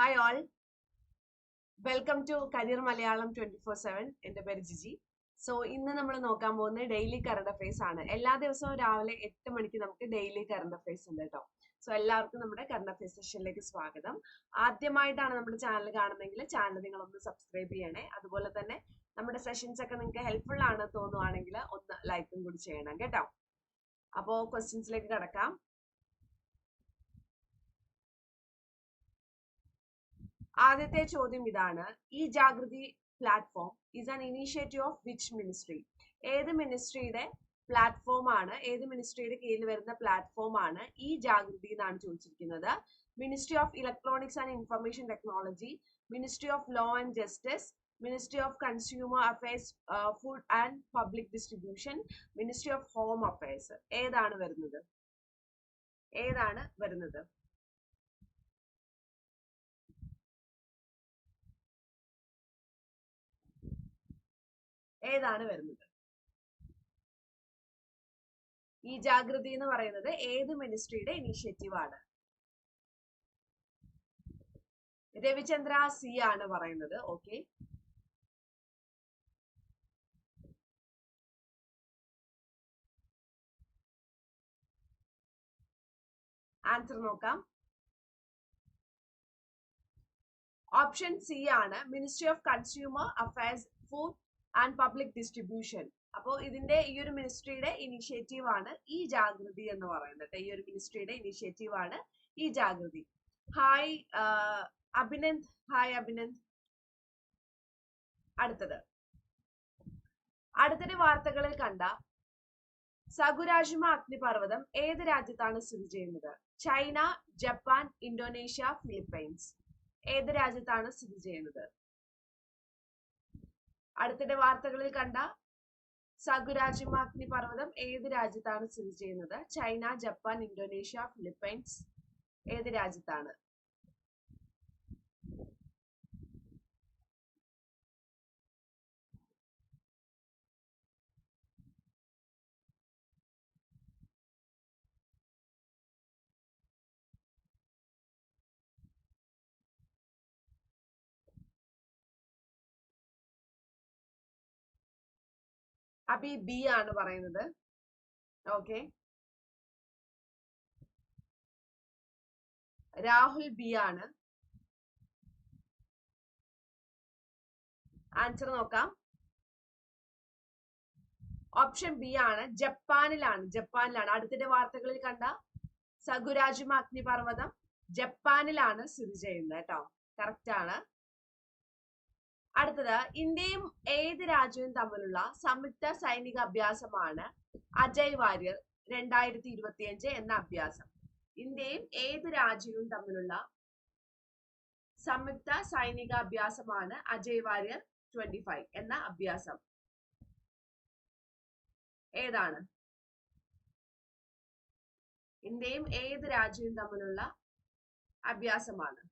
Hi all welcome to career Malayalam twenty four seven എന്റെ പേര് Jiji. So ഇന്ന് നമ്മൾ നോക്കാൻ പോകുന്നത് ഡെയിലി കറണ്ട് അഫയേഴ്സ് ആണ്. എല്ലാ ദിവസവും രാവിലെ എട്ട് മണിക്ക് നമുക്ക് ഡെയിലി കറണ്ട് അഫയേഴ്സ് ഉണ്ട് കേട്ടോ സോ എല്ലാവർക്കും നമ്മുടെ കറണ്ട് അഫയേഴ്സ് സെഷനിലേക്ക് സ്വാഗതം. ആദ്യമായിട്ടാണ് നമ്മുടെ ചാനൽ കാണുന്നതെങ്കിൽ ചാനൽ നിങ്ങൾ ഒന്ന് സബ്സ്ക്രൈബ് ചെയ്യണേ. അതുപോലെ തന്നെ നമ്മുടെ സെഷൻസ് ഒക്കെ നിങ്ങൾക്ക് ഹെൽപ്ഫുൾ ആണ് തോന്നുവാണെങ്കിൽ ഒന്ന് ലൈക്കും കൂടി ചെയ്യണം കേട്ടോ. അപ്പോൾ ക്വസ്റ്റ്യൻസിലേക്ക് കടക്കാം. ആദ്യത്തെ ചോദ്യം ഇതാണ്. ഈ Jagriti platform is an initiative of which ministry ഏത് മിനിസ്ട്രിയുടെ പ്ലാറ്റ്ഫോം ആണ്? ഏത് മിനിസ്ട്രിയുടെ കീഴിൽ വരുന്ന പ്ലാറ്റ്ഫോം ആണ് ഈ ജാഗൃതി എന്നാണ് ചോദിച്ചിരിക്കുന്നത്. Ministry of electronics and information technology ministry of law and justice ministry of consumer affairs food and public distribution ministry of home affairs ഏതാണ് വരുന്നത്? ഏതാണ് വരുന്നത്? ഏതാണ് വരുന്നത്? ഈ ജാഗ്രതി എന്ന് പറയുന്നത് ഏത് മിനിസ്ട്രിയുടെ ഇനീഷ്യേറ്റീവ് ആണ്? രവിചന്ദ്ര സി ആണ് പറയുന്നത്. ഓക്കെ ആൻസർ നോക്കാം. ഓപ്ഷൻ സി ആണ് ministry of consumer affairs food and public distribution അപ്പോൾ ഇതിന്റെ ഈ ഒരു മിനിസ്ട്രിയുടെ ഇനിഷ്യേറ്റീവ് ആണ് ഈ ജാഗൃതി എന്ന് പറയുന്നത്. ഈ ഒരു മിനിസ്ട്രിയുടെ ഇനിഷ്യേറ്റീവ് ആണ് ഈ ജാഗൃതി ഹായ് അഭിനന്ദ്. ഹായ് അഭിനന്ദ്. അടുത്തത്. അടുത്തിടെ വാർത്തകളിൽ കണ്ട സകുരാജിമ അഗ്നിപർവതം ഏത് രാജ്യത്താണ് സ്ഥിതി ചെയ്യുന്നത്? China Japan Indonesia Philippines. ഏത് രാജ്യത്താണ് സ്ഥിതി ചെയ്യുന്നത്? അടുത്തിടെ വാർത്തകളിൽ കണ്ട സഗുരാജിമാഗ്നി പർവതം ഏത് രാജ്യത്താണ് സ്ഥിതി ചെയ്യുന്നത്? ചൈന ജപ്പാൻ ഇന്തോനേഷ്യ ഫിലിപ്പൈൻസ് ഏത് രാജ്യത്താണ്? അബി ബി ആണ് പറയുന്നത്. ഓക്കെ രാഹുൽ ബി ആണ്. ആൻസർ നോക്കാം. ഓപ്ഷൻ ബി ആണ്. ജപ്പാനിലാണ്. ജപ്പാനിലാണ്. അടുത്തിടെ വാർത്തകളിൽ കണ്ട സഗുരാജുമ അഗ്നിപർവതം ജപ്പാനിലാണ് സ്ഥിതി ചെയ്യുന്നത് കേട്ടോ. കറക്റ്റ് ആണ്. അടുത്തത് ഇന്ത്യയും ഏത് രാജ്യവും തമ്മിലുള്ള സംയുക്ത സൈനിക അഭ്യാസമാണ് അജയ് വാര്യർ രണ്ടായിരത്തി ഇരുപത്തിയഞ്ച് എന്ന അഭ്യാസം. ഇന്ത്യയും ഏത് രാജ്യവും തമ്മിലുള്ള സംയുക്ത സൈനിക അഭ്യാസമാണ് അജയ് വാര്യർ ട്വന്റി ഫൈവ് എന്ന അഭ്യാസം. ഏതാണ്? ഇന്ത്യയും ഏത് രാജ്യവും തമ്മിലുള്ള അഭ്യാസമാണ്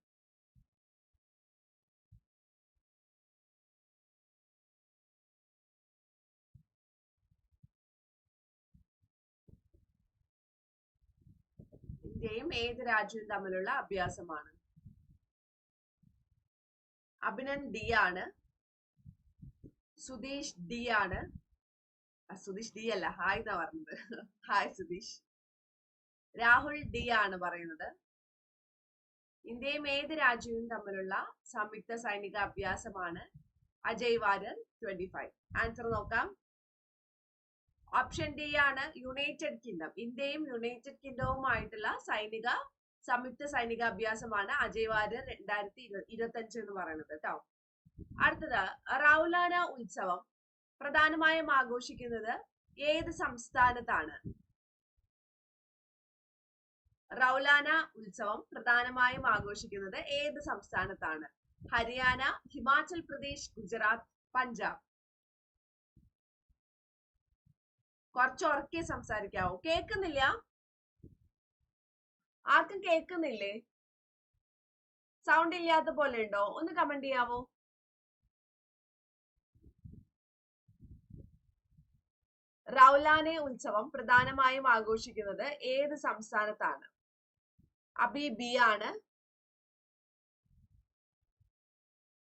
ഇന്ത്യയും ഏത് രാജ്യവും തമ്മിലുള്ള അഭ്യാസമാണ്. അഭിനൻ ഡി ആണ്. സുധീഷ് ഡി ആണ്. സുധീഷ് ഡി അല്ല ഹായ് എന്നാ പറഞ്ഞത്. ഹായ് സുധീഷ്. രാഹുൽ ഡി ആണ് പറയുന്നത്. ഇന്ത്യയും ഏത് രാജ്യവും തമ്മിലുള്ള സംയുക്ത സൈനിക അഭ്യാസമാണ്. Ajay warrior twenty five answer നോക്കാം. ഓപ്ഷൻ ഡി ആണ് യുണൈറ്റഡ് കിങ്ഡം ഇന്ത്യയും യുണൈറ്റഡ് കിങ്ഡവുമായിട്ടുള്ള സൈനിക സംയുക്ത സൈനിക അഭ്യാസമാണ് അജയ് രണ്ടായിരത്തി ഇരുപത്തി എന്ന് പറയുന്നത് കേട്ടോ അടുത്തത് റൗലാന ഉത്സവം. പ്രധാനമായും ആഘോഷിക്കുന്നത് ഏത് സംസ്ഥാനത്താണ്? റൗലാന ഉത്സവം പ്രധാനമായും ആഘോഷിക്കുന്നത് ഏത് സംസ്ഥാനത്താണ്? ഹരിയാന ഹിമാചൽ പ്രദേശ് ഗുജറാത്ത് പഞ്ചാബ്. കുറച്ച് ഉറക്കെ സംസാരിക്കാവോ? കേൾക്കുന്നില്ല? ആർക്കും കേൾക്കുന്നില്ലേ? സൗണ്ട് ഇല്ലാത്ത പോലെ ഉണ്ടോ? ഒന്ന് കമന്റ് ചെയ്യാവോ? റൗലാനെ ഉത്സവം പ്രധാനമായും ആഘോഷിക്കുന്നത് ഏത് സംസ്ഥാനത്താണ്? അബി ബി ആണ്.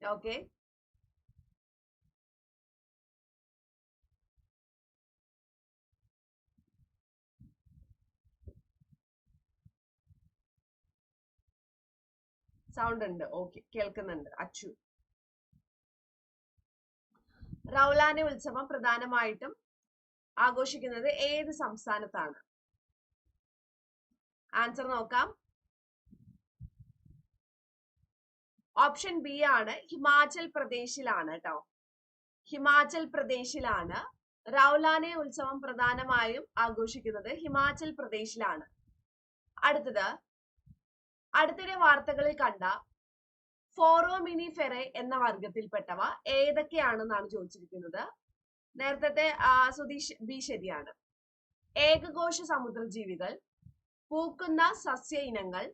ഓക്കെ സൗണ്ട് ഉണ്ട്. ഓക്കെ കേൾക്കുന്നുണ്ട്. അച്ചു. റൗലാനെ ഉത്സവം പ്രധാനമായിട്ടും ആഘോഷിക്കുന്നത് ഏത് സംസ്ഥാനത്താണ്? ആൻസർ നോക്കാം. ഓപ്ഷൻ ബി ആണ് ഹിമാചൽ പ്രദേശിലാണ് കേട്ടോ. ഹിമാചൽ പ്രദേശിലാണ് റൗലാനെ ഉത്സവം പ്രധാനമായും ആഘോഷിക്കുന്നത് ഹിമാചൽ പ്രദേശിലാണ്. അടുത്തത് അടുത്തിടെ വാർത്തകളിൽ കണ്ട ഫോറോമിനി ഫെറെ എന്ന വർഗത്തിൽപ്പെട്ടവ ഏതൊക്കെയാണെന്നാണ് ചോദിച്ചിരിക്കുന്നത്? നേരത്തെ സുധീഷ് ബി ശരിയാണ്. ഏകകോശ സമുദ്രജീവികൾ പൂക്കുന്ന സസ്യ ഇനങ്ങൾ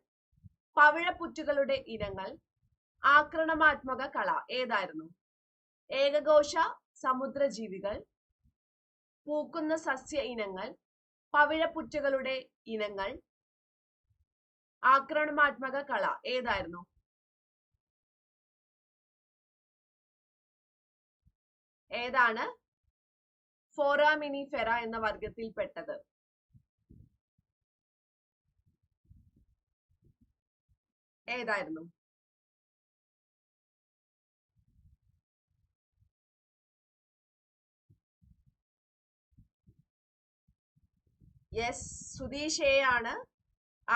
പവിഴപ്പുറ്റുകളുടെ ഇനങ്ങൾ ആക്രമണാത്മക കള ഏതായിരുന്നു? ഏകകോശ സമുദ്രജീവികൾ പൂക്കുന്ന സസ്യ ഇനങ്ങൾ പവിഴപ്പുറ്റുകളുടെ ഇനങ്ങൾ ആക്രമണാത്മക കള ഏതായിരുന്നു? ഏതാണ്? ഫോറാമിനിഫെറ എന്ന വർഗത്തിൽപ്പെട്ടത് ഏതായിരുന്നു? യെസ് സുധീഷ് എ ആണ്.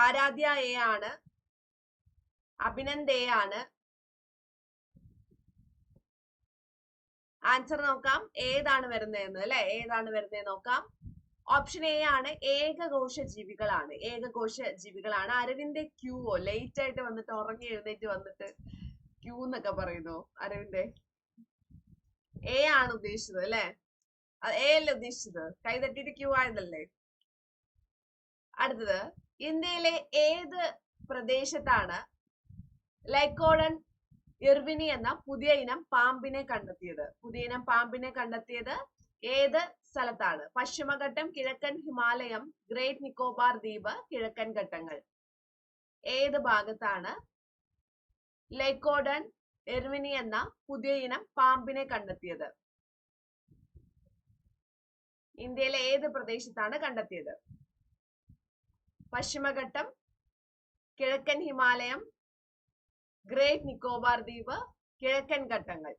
ആരാധ്യ എ ആണ്. അഭിനന്ദ് എ ആണ്. ആൻസർ നോക്കാം. ഏതാണ് വരുന്നതെന്ന് അല്ലെ? ഏതാണ് വരുന്നത് നോക്കാം. ഓപ്ഷൻ എ ആണ് ഏകകോശ ജീവികളാണ്. ഏകകോശ ജീവികളാണ്. അരവിന്ദ് ക്യൂവോ? ലേറ്റ് ആയിട്ട് വന്നിട്ട് ഉറങ്ങി എഴുന്നേറ്റ് വന്നിട്ട് ക്യൂ എന്നൊക്കെ പറയുന്നു? അരവിന്ദ്? എ ആണ് ഉദ്ദേശിച്ചത് അല്ലെ? എ അല്ലേ ഉദ്ദേശിച്ചത്? കൈ തട്ടിയിട്ട് ക്യൂ ആയതല്ലേ? അടുത്തത്. ഇന്ത്യയിലെ ഏത് പ്രദേശത്താണ് ലൈക്കോഡൻ ഇർവിനി എന്ന പുതിയ ഇനം പാമ്പിനെ കണ്ടെത്തിയത്? പുതിയ ഇനം പാമ്പിനെ കണ്ടെത്തിയത് ഏത് സ്ഥലത്താണ്? പശ്ചിമഘട്ടം കിഴക്കൻ ഹിമാലയം ഗ്രേറ്റ് നിക്കോബാർ ദ്വീപ് കിഴക്കൻ ഘട്ടങ്ങൾ. ഏത് ഭാഗത്താണ് ലൈക്കോഡൻ എർവിനി എന്ന പുതിയ ഇനം പാമ്പിനെ കണ്ടെത്തിയത്? ഇന്ത്യയിലെ ഏത് പ്രദേശത്താണ് കണ്ടെത്തിയത്? പശ്ചിമഘട്ടം കിഴക്കൻ ഹിമാലയം ഗ്രേറ്റ് നിക്കോബാർ ദ്വീപ് കിഴക്കൻ ഘട്ടങ്ങൾ.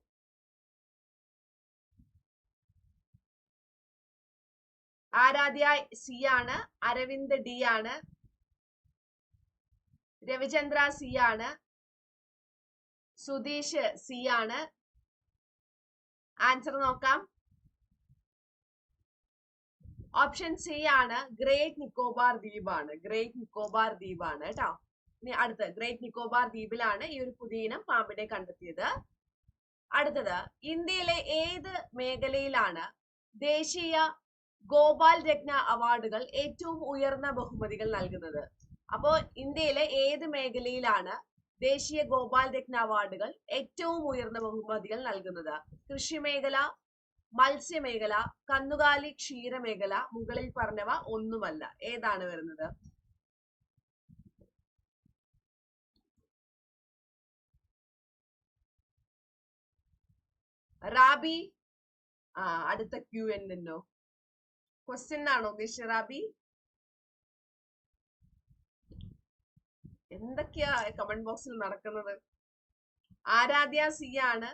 ആരാധ്യ സി ആണ് അരവിന്ദ് ഡി ആണ് രവിചന്ദ്ര സി ആണ് സുധീഷ് സി ആണ്. ആൻസർ നോക്കാം. ഓപ്ഷൻ സി ആണ് ഗ്രേറ്റ് നിക്കോബാർ ദ്വീപാണ് ഗ്രേറ്റ് നിക്കോബാർ ദ്വീപാണ് കേട്ടോ. ഇനി അടുത്ത് ഗ്രേറ്റ് നിക്കോബാർ ദ്വീപിലാണ് ഈ ഒരു പുതിയ ഇനം പാമ്പിനെ കണ്ടെത്തിയത്. അടുത്തത് ഇന്ത്യയിലെ ഏത് മേഖലയിലാണ് ദേശീയ ഗോപാൽ രത്ന അവാർഡുകൾ ഏറ്റവും ഉയർന്ന ബഹുമതികൾ നൽകുന്നത്? അപ്പോ ഇന്ത്യയിലെ ഏത് മേഖലയിലാണ് ദേശീയ ഗോപാൽ രത്ന അവാർഡുകൾ ഏറ്റവും ഉയർന്ന ബഹുമതികൾ നൽകുന്നത്? കൃഷി മേഖല മത്സ്യമേഖല കന്നുകാലി ക്ഷീരമേഖല മുകളിൽ പറഞ്ഞവ ഒന്നുമല്ല. ഏതാണ് വരുന്നത്? റാബി ആ അടുത്ത ക്യൂ എന്നോ ക്വസ്റ്റ്യൻ ആണോ ഉദ്ദേശിച്ച റാബി? എന്തൊക്കെയാ കമന്റ് ബോക്സിൽ നടക്കുന്നത്? ആരാധ്യ സി ആണ്.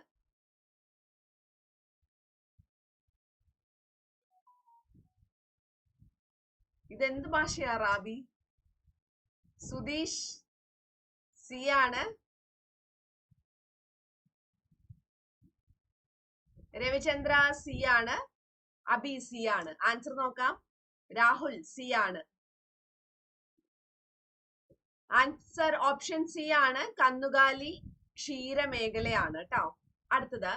ഇതെന്ത് ഭാഷയാ റാബി? സുധീഷ് സി ആണ് രവിചന്ദ്ര സി ആണ് അബി സി ആണ് ആൻസർ നോക്കാം. രാഹുൽ സി ആണ് ആൻസർ ഓപ്ഷൻ സി ആണ്. കന്നുകാലി ക്ഷീരമേഖലയാണ് കേട്ടോ അടുത്തത്.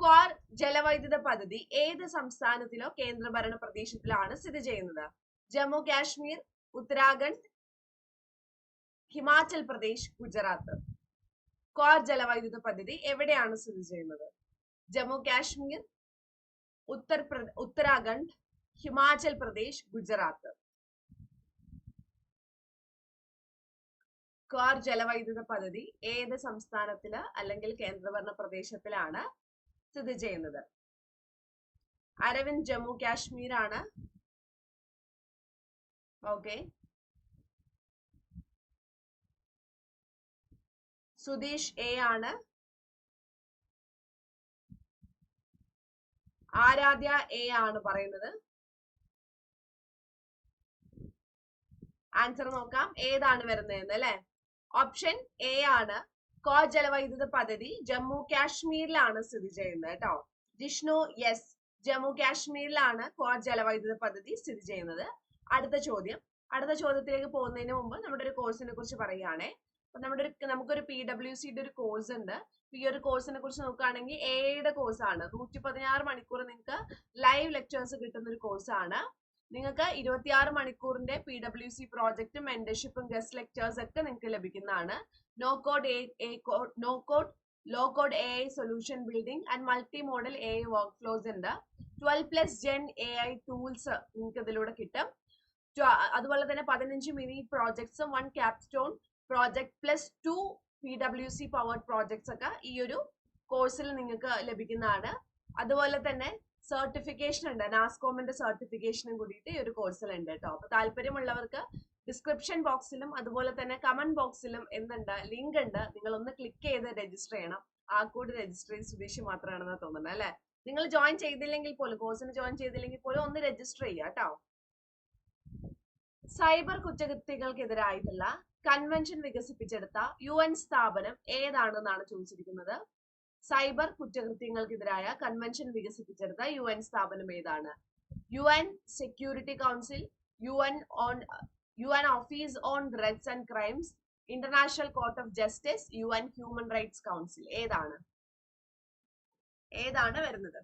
ക്വാർ ജലവൈദ്യുത പദ്ധതി ഏത് സംസ്ഥാനത്തിലോ കേന്ദ്രഭരണ പ്രദേശത്തിലോ ആണ് സ്ഥിതി ചെയ്യുന്നത്? ജമ്മു കാശ്മീർ ഉത്തരാഖണ്ഡ് ഹിമാചൽ പ്രദേശ് ഗുജറാത്ത്. കോർ ജലവൈദ്യുത പദ്ധതി എവിടെയാണ് സ്ഥിതി ചെയ്യുന്നത്? ജമ്മു കാശ്മീർ ഉത്തർ ഉത്തരാഖണ്ഡ് ഹിമാചൽ പ്രദേശ് ഗുജറാത്ത്. ക്വാർ ജലവൈദ്യുത പദ്ധതി ഏത് സംസ്ഥാനത്തിൽ അല്ലെങ്കിൽ കേന്ദ്രഭരണ പ്രദേശത്തിലാണ് സ്ഥിതി ചെയ്യുന്നത്? അരവിന്ദ് ജമ്മു കാശ്മീർ ഓക്കെ സുധീഷ് എ ആണ്. ആരാധ്യ എ ആണ് പറയുന്നത്. ആൻസർ നോക്കാം. ഏതാണ് വരുന്നതെന്ന് അല്ലെ? ഓപ്ഷൻ എ ആണ്. കോ ജലവൈദ്യുത പദ്ധതി ജമ്മു കാശ്മീരിലാണ് സ്ഥിതി ചെയ്യുന്നത് കേട്ടോ. ജിഷ്ണു യെസ് ജമ്മു കാശ്മീരിലാണ് കോ ജലവൈദ്യുത പദ്ധതി സ്ഥിതി ചെയ്യുന്നത്. അടുത്ത ചോദ്യം. അടുത്ത ചോദ്യത്തിലേക്ക് പോകുന്നതിന് മുമ്പ് നമ്മുടെ ഒരു കോഴ്സിനെ കുറിച്ച് പറയുകയാണേ. അപ്പൊ നമ്മുടെ ഒരു നമുക്കൊരു പി ഡബ്ല്യു സിയുടെ ഒരു കോഴ്സ് ഉണ്ട്. ഈ ഒരു കോഴ്സിനെ കുറിച്ച് നോക്കുകയാണെങ്കിൽ എയുടെ കോഴ്സ് ആണ്. നൂറ്റി പതിനാറ് മണിക്കൂർ നിങ്ങൾക്ക് ലൈവ് ലെക്ചേഴ്സ് കിട്ടുന്ന ഒരു കോഴ്സാണ് നിങ്ങൾക്ക് ഇരുപത്തിയാറ് മണിക്കൂറിന്റെ പി ഡബ്ല്യു സി പ്രോജക്റ്റും മെന്റർഷിപ്പും ഗസ്റ്റ് ലെക്ചേഴ്സ് ഒക്കെ നിങ്ങൾക്ക് ലഭിക്കുന്നതാണ്. No code A no code low code A I solution building and multi model A I work flows ഉണ്ട്. Twelve plus gen A I tools നിങ്ങൾക്ക് ഇതിലൂടെ കിട്ടും. അതുപോലെ തന്നെ പതിനഞ്ച് mini പ്രോജക്ട്സും one capstone project plus two P W C powered projects ഒക്കെ ഈ ഒരു കോഴ്സിൽ നിങ്ങൾക്ക് ലഭിക്കുന്നതാണ്. അതുപോലെ തന്നെ സർട്ടിഫിക്കേഷൻ ഉണ്ട് നാസ്കോമിന്റെ സർട്ടിഫിക്കേഷനും കൂടിയിട്ട് ഈ ഒരു കോഴ്സിൽ ഉണ്ട് കേട്ടോ. അപ്പൊ താല്പര്യമുള്ളവർക്ക് ഡിസ്ക്രിപ്ഷൻ ബോക്സിലും അതുപോലെ തന്നെ കമന്റ് ബോക്സിലും എന്തുണ്ട് ലിങ്ക് ഉണ്ട് നിങ്ങൾ ഒന്ന് ക്ലിക്ക് ചെയ്ത് രജിസ്റ്റർ ചെയ്യണം. ആ കൂടി രജിസ്റ്റർ ചെയ്ത് സുധീഷ് മാത്രമാണെന്ന് തോന്നുന്നത് അല്ലെ? നിങ്ങൾ ജോയിൻ ചെയ്തില്ലെങ്കിൽ പോലും കോഴ്സിന് ജോയിൻ ചെയ്തില്ലെങ്കിൽ പോലും ഒന്ന് രജിസ്റ്റർ ചെയ്യുക കേട്ടോ. സൈബർ കുറ്റകൃത്യങ്ങൾക്കെതിരായിട്ടുള്ള കൺവെൻഷൻ വികസിപ്പിച്ചെടുത്ത യു എൻ സ്ഥാപനം ഏതാണെന്നാണ് ചോദിച്ചിരിക്കുന്നത്? സൈബർ കുറ്റകൃത്യങ്ങൾക്കെതിരായ കൺവെൻഷൻ വികസിപ്പിച്ചെടുത്ത യു എൻ സ്ഥാപനം ഏതാണ്? U N security council U N on U N office on drugs and crimes international court of justice U N human rights council ഏതാണ്? ഏതാണ് വരുന്നത്?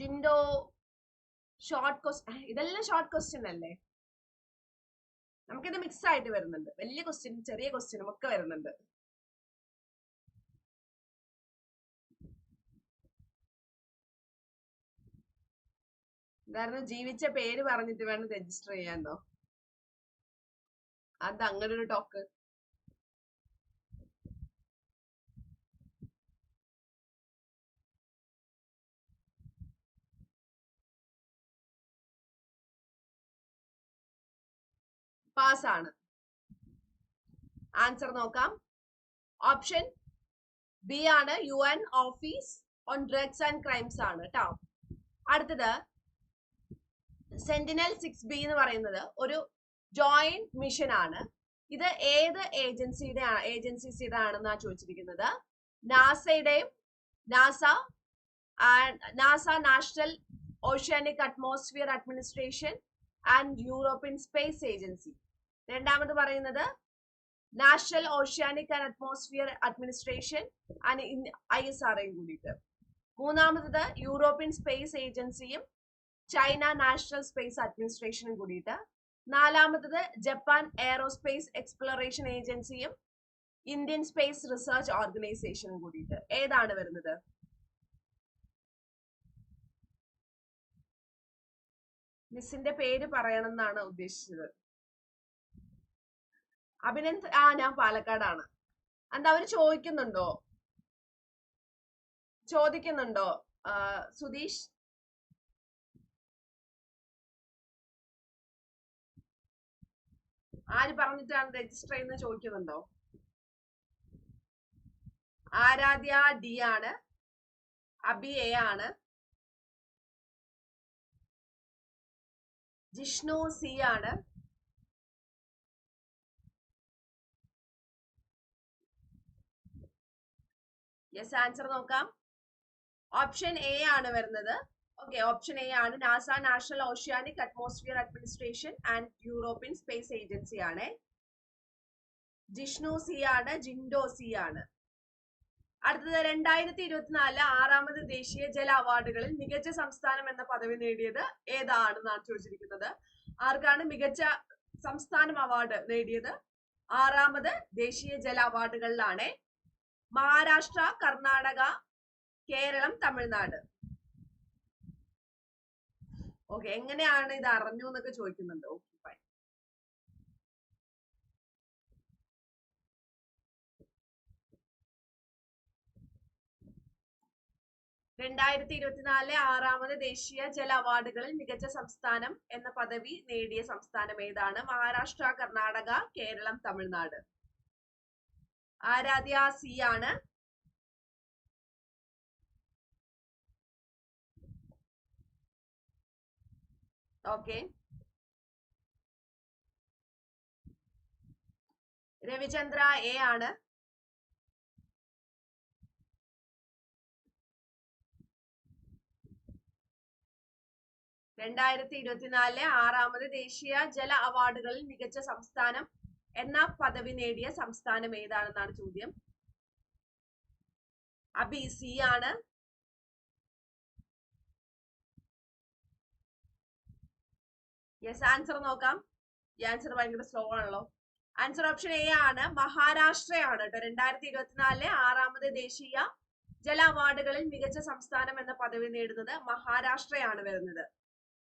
ജിൻഡോ ഷോർട്ട് ക്വസ്റ്റ്യൻ ഇതെല്ലാം ഷോർട്ട് ക്വസ്റ്റ്യൻ അല്ലേ? നമുക്കിത് മിക്സ് ആയിട്ട് വരുന്നുണ്ട്. വലിയ ക്വസ്റ്റ്യനും ചെറിയ ക്വസ്റ്റ്യനും ഒക്കെ വരുന്നുണ്ട്. എന്തായിരുന്നു ജീവിച്ച പേര് പറഞ്ഞിട്ട് വേണം രജിസ്റ്റർ ചെയ്യാൻ അത് അങ്ങനെ ഒരു ടോക്ക് പാസ് ആണ് ആൻസർ നോക്കാം. ഓപ്ഷൻ ബി ആണ് U N office on drugs and crimes ആണ് കേട്ടോ അടുത്തത് സെന്റിനൽ സിക്സ് ബി എന്ന് പറയുന്നത് ഒരു ജോയിന്റ് മിഷൻ ആണ്. ഇത് ഏത് ഏജൻസിയുടെ ഏജൻസീസിയുടെ ആണെന്നാണ് ചോദിച്ചിരിക്കുന്നത്? നാസയുടെയും NASA NASA national oceanic atmosphere administration and European space agency. രണ്ടാമത് പറയുന്നത് national oceanic and atmosphere administration and I S ആർഐയും കൂടിയിട്ട്. മൂന്നാമത്തത് യൂറോപ്യൻ സ്പേസ് ഏജൻസിയും ചൈന നാഷണൽ സ്പേസ് അഡ്മിനിസ്ട്രേഷനും കൂടിയിട്ട്. നാലാമത്തത് ജപ്പാൻ എയറോസ്പേസ് എക്സ്പ്ലോറേഷൻ ഏജൻസിയും ഇന്ത്യൻ സ്പേസ് റിസർച്ച് ഓർഗനൈസേഷനും കൂടിയിട്ട്. ഏതാണ് വരുന്നത്? മിസ്സിന്റെ പേര് പറയണം എന്നാണ് ഉദ്ദേശിച്ചത്. അഭിനന്ദ് ആ ഞാൻ പാലക്കാടാണ്. എന്താ അവർ ചോദിക്കുന്നുണ്ടോ? ചോദിക്കുന്നുണ്ടോ? സുധീഷ്? ആര് പറഞ്ഞിട്ടാണ് രജിസ്റ്റർ ചെയ്യുന്നത് ചോദിക്കുന്നുണ്ടോ? ആരാധ്യ ഡി ആണ്. അബി എ ആണ്. ജിഷ്ണു സി ആണ്. യെസ് ആൻസർ നോക്കാം. ഓപ്ഷൻ എ ആണ് വരുന്നത്. ഓക്കെ ഓപ്ഷൻ എ ആണ്. NASA national oceanic atmosphere administration and European space agency ആണ്. ജിഷ്ണു സി ആണ് ജിൻഡോ സി ആണ്. അടുത്തത് രണ്ടായിരത്തി ഇരുപത്തിനാല് ആറാമത് ദേശീയ ജല അവാർഡുകളിൽ മികച്ച സംസ്ഥാനം എന്ന പദവി നേടിയത് ഏതാണെന്നാണ് ചോദിച്ചിരിക്കുന്നത്. ആർക്കാണ് മികച്ച സംസ്ഥാനം അവാർഡ് നേടിയത്? ആറാമത് ദേശീയ ജല അവാർഡുകളിലാണ്. മഹാരാഷ്ട്ര കർണാടക കേരളം തമിഴ്നാട്. ഓക്കെ എങ്ങനെയാണ് ഇത് അറിഞ്ഞു എന്നൊക്കെ ചോദിക്കുന്നുണ്ട്. ഓക്കെ ഫൈൻ രണ്ടായിരത്തി ഇരുപത്തിനാലിലെ ആറാമത് ദേശീയ ജല അവാർഡുകളിൽ മികച്ച സംസ്ഥാനം എന്ന പദവി നേടിയ സംസ്ഥാനം ഏതാണ്? മഹാരാഷ്ട്ര കർണാടക കേരളം തമിഴ്നാട്. ആരാധ്യ സി ആണ് ഓക്കെ രവിചന്ദ്ര എ ആണ്. രണ്ടായിരത്തി ഇരുപത്തിനാലിലെ ആറാമത് ദേശീയ ജല അവാർഡുകളിൽ മികച്ച സംസ്ഥാനം എന്ന പദവി നേടിയ സംസ്ഥാനം ഏതാണെന്നാണ് ചോദ്യം? അബി സി ആണ്. യെസ് ആൻസർ നോക്കാം. ഈ ആൻസർ ഭയങ്കര സ്ലോ ആണല്ലോ. ആൻസർ ഓപ്ഷൻ എ ആണ്. മഹാരാഷ്ട്രയാണ് കേട്ടോ രണ്ടായിരത്തി ഇരുപത്തിനാലിലെ ആറാമത് ദേശീയ ജല അവാർഡുകളിൽ മികച്ച സംസ്ഥാനം എന്ന പദവി നേടുന്നത് മഹാരാഷ്ട്രയാണ് വരുന്നത്.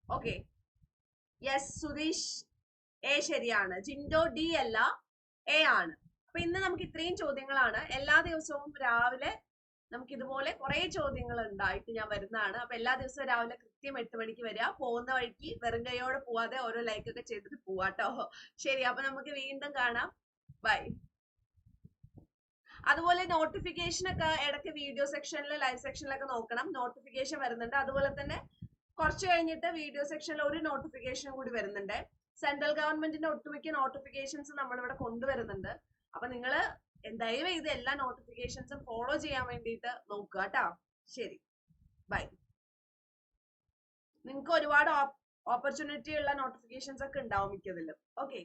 ഓക്കെ യെസ് സുധീഷ് എ ശരിയാണ്. ജിൻഡോ ഡി അല്ല എ ആണ്. അപ്പൊ ഇന്ന് നമുക്ക് ഇത്രയും ചോദ്യങ്ങളാണ്. എല്ലാ ദിവസവും രാവിലെ നമുക്ക് ഇതുപോലെ കുറെ ചോദ്യങ്ങൾ ഉണ്ടായിട്ട് ഞാൻ വരുന്നതാണ്. അപ്പൊ എല്ലാ ദിവസവും രാവിലെ കൃത്യം എട്ട് മണിക്ക് വരിക. പോകുന്ന വഴിക്ക് വെറും കൈയോടെ പോവാതെ ഓരോ ലൈക്ക് ഒക്കെ ചെയ്തിട്ട് പോവാട്ടോ ശരി അപ്പൊ നമുക്ക് വീണ്ടും കാണാം. ബൈ അതുപോലെ നോട്ടിഫിക്കേഷൻ ഒക്കെ ഇടയ്ക്ക് വീഡിയോ സെക്ഷനിൽ ലൈവ് സെക്ഷനിലൊക്കെ നോക്കണം. നോട്ടിഫിക്കേഷൻ വരുന്നുണ്ട്. അതുപോലെ തന്നെ കുറച്ച് കഴിഞ്ഞിട്ട് വീഡിയോ സെക്ഷനിൽ ഒരു നോട്ടിഫിക്കേഷൻ കൂടി വരുന്നുണ്ട്. സെൻട്രൽ ഗവൺമെന്റിന്റെ ഒട്ടുമിക്ക നോട്ടിഫിക്കേഷൻസ് നമ്മളിവിടെ കൊണ്ടുവരുന്നുണ്ട്. അപ്പൊ നിങ്ങൾ ദയവ് ചെയ്ത് എല്ലാ നോട്ടിഫിക്കേഷൻസും ഫോളോ ചെയ്യാൻ വേണ്ടിയിട്ട് നോക്കുക കേട്ടോ ശരി. ബൈ നിങ്ങൾക്ക് ഒരുപാട് ഓപ്പർച്യൂണിറ്റി ഉള്ള നോട്ടിഫിക്കേഷൻസ് ഒക്കെ ഉണ്ടാവും മിക്കതിലും. ഓക്കെ